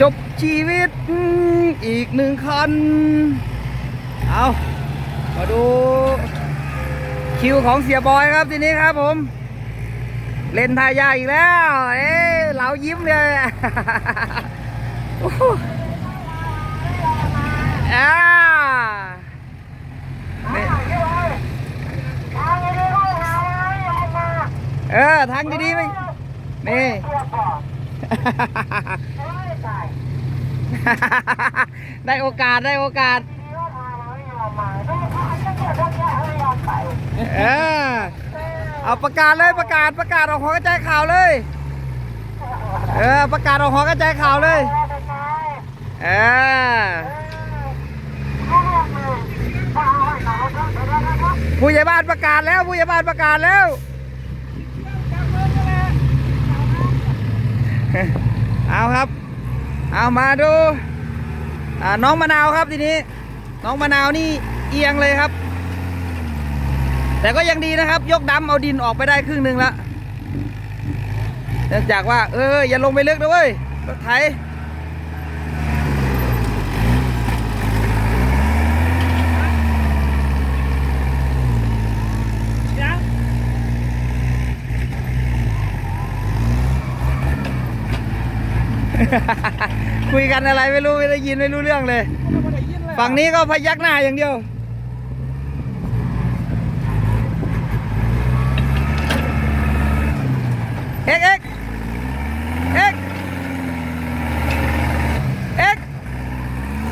จบชีวิตอีกหนึ่งคัน เอามาดูคิวของเสียบอยครับทีนี้ครับผม เล่นทายาอีกแล้ว เอ๊ะเรายิ้มเลยอ่าเออทางดีๆไหมนี่ ได้โอกาสได้โอกาสเออเอาประกาศเลยประกาศประกาศออกหอกระจายข่าวเลย เออประกาศออกหอกระจายข่าวเลยเออผู้ใหญ่บ้านประกาศแล้วผู้ใหญ่บ้านประกาศแล้วเอาครับ เอามาดูน้องมะนาวครับทีนี้ น้องมะนาวนี่เอียงเลยครับ แต่ก็ยังดีนะครับ ยกดำเอาดินออกไปได้ครึ่งหนึ่งละเนื่องจากว่า เอออย่าลงไปลึกนะเว้ยรถไถ ยกันอะไรไม่รู้ไม่ได้ยินไม่รู้เรื่องเลย ฝั่งนี้ก็พยักหน้าอย่างเดียว เอ็กเอ็กเอ็กเอ็ก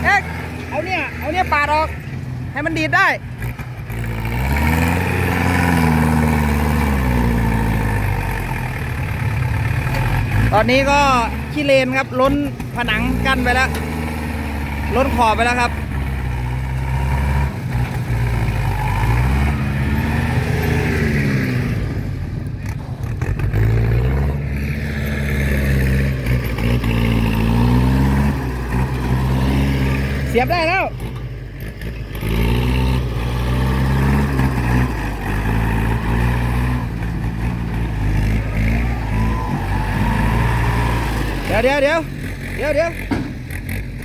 เอ็กเอาเนี่ย เอาเนี่ยปาดออก ให้มันดีดได้ ตอนนี้ก็ขี้เลนครับล้นผนังกั้นไปแล้ว ล้นขอบไปแล้วครับ เสียบได้แล้ว ดี๋ยวเดี๋ยวเดี๋ยวเดี๋ยวเดี๋ยว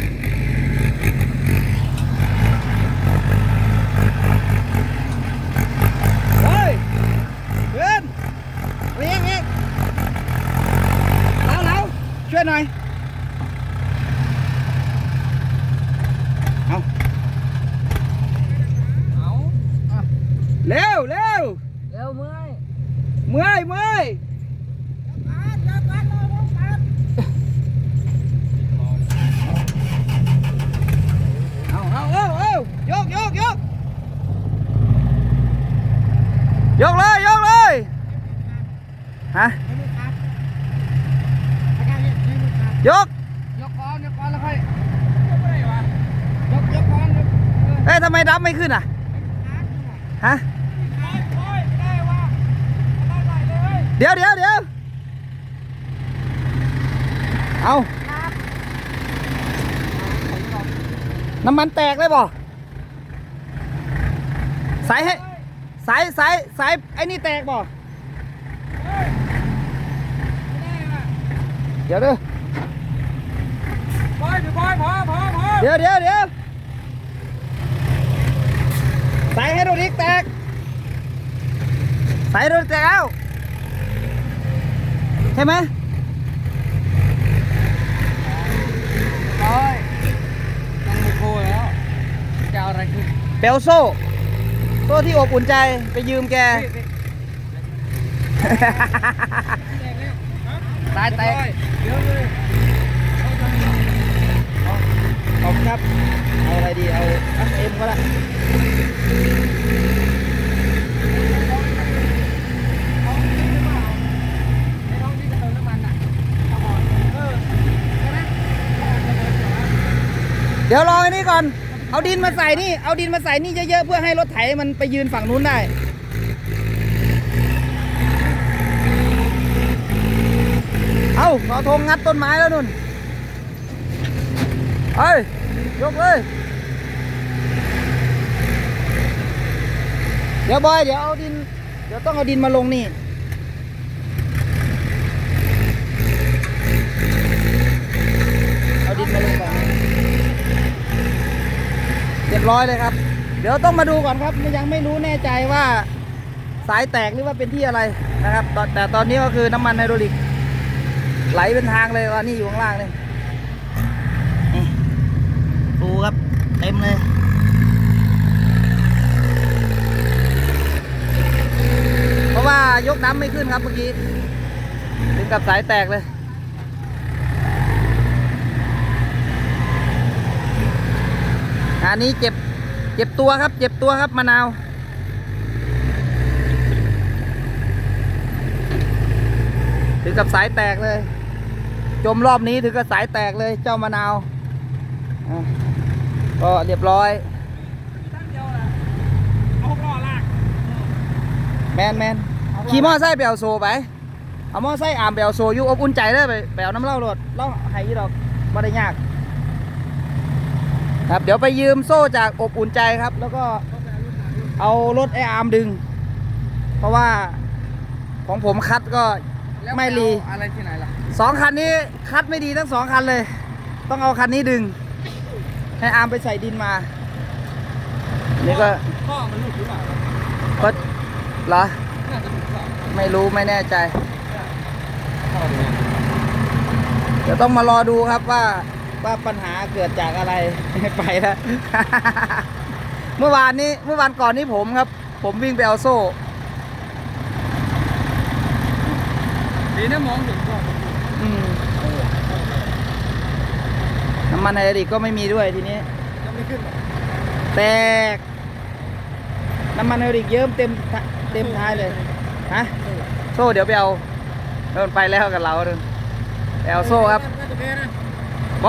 เฮ้ยเพื่อนเรียกเรียกเราเราช่วยหน่อยเอาเอาอะเร็วเร็วเร็วเมื่อยเมื่อยเมื่อยเอาเอาเอาเอายกยกยก ยกเลยยกเลยฮะยกยกก้อนยกก้อนแล้วค่อยยกยกก้อนยกเอ้ยทำไมดับไม่ขึ้นอะฮะเดี๋ยวเดี๋ยวเดี๋ยวเอาน้ำมันแตกเลยบ่สายให้ สายสายสายไอ้นี่แตกบ่เดี๋ยวเด้อบอยเดี๋ยวบอยพอพอพอเดี๋ยวเดี๋ยวเดี๋ยวสายไฮโดรลิกแตกสายไฮโดรลิกแตกแล้วใช่ไหมบอยต้องไปโคแล้วจะเอาอะไรขึ้นเปลโซ่ โซ่ที่อบอุ่นใจไปยืมแก ตายแตกเดี๋ยวเลยขอบคุณครับ เอาอะไรดี เอาเอ็มก็ได้เดี๋ยวรอไอ้นี่ก่อน เอาดินมาใส่นี่ เอาดินมาใส่นี่เยอะๆเพื่อให้รถไถมันไปยืนฝั่งนู้นได้เอาขอธงงัดต้นไม้แล้วนุ่นเฮ้ยยกเลยเดี๋ยวบอยเดี๋ยวเอาดิน เดี๋ยวต้องเอาดินมาลงนี่ บร้อยเลยครับ เดี๋ยวต้องมาดูก่อนครับยังไม่รู้แน่ใจว่าสายแตกหรือว่าเป็นที่อะไรนะครับแต่ตอนนี้ก็คือน้ำมันไฮดรอลิก ไหลเป็นทางเลยว่านี่อยู่ข้างล่างเลยนี่ดูครับเต็มเลยเพราะว่ายกน้ำไม่ขึ้นครับเมื่อกี้ถึงกับสายแตกเลย อันนี้เจ็บ เจ็บตัวครับ เจ็บตัวครับมะนาวถึงกับสายแตกเลย จมรอบนี้ถึงกับสายแตกเลย เจ้ามะนาวอะก็เรียบร้อยตั้งเดียวแหละเอาหกล้อลากแมนแมนขี่มอไซค์ไปเอาโซไป เอามอไซค์อามไปเอาโซอยู่อบอุ่นใจเด้อไปไปเอาน้ำเหล้ารถเหล้าให้ยี่ดอกไม่ได้ยาก ครับเดี๋ยวไปยืมโซ่จากอบอุ่นใจครับ แล้วก็เอารถไออาร์มดึง เพราะว่าของผมคัดก็แล้วไม่รีเอาอะไรที่ไหนล่ะสองคันนี้คัดไม่ดีทั้งสองคันเลย ต้องเอาคันนี้ดึง ให้อาร์มไปใส่ดินมา นี่ก็ข้อมันหลุดหรือเปล่าก็เหรอน่าจะหลุดหรือเปล่าไม่รู้ไม่แน่ใจข้อเนี่ยเดี๋ยวต้องมารอดูครับว่า ว่าปัญหาเกิดจากอะไร ไปแล้ว เมื่อวานนี้เมื่อวานก่อนนี้ผมครับ ผมวิ่งไปเอาโซ่ดีนะมองเห็นข้อมันอืมน้ำมันไฮดรอลิกก็ไม่มีด้วยทีนี้ยังไม่ขึ้นหรอกแตก น้ำมันไฮดรอลิกเยิ้มเต็มทะเต็มท้ายเลยฮะโซ่เดี๋ยวไปเอาเดินไปแล้วกับเราเดินไปเอาโซ่ครับน่าจะแพ้นะ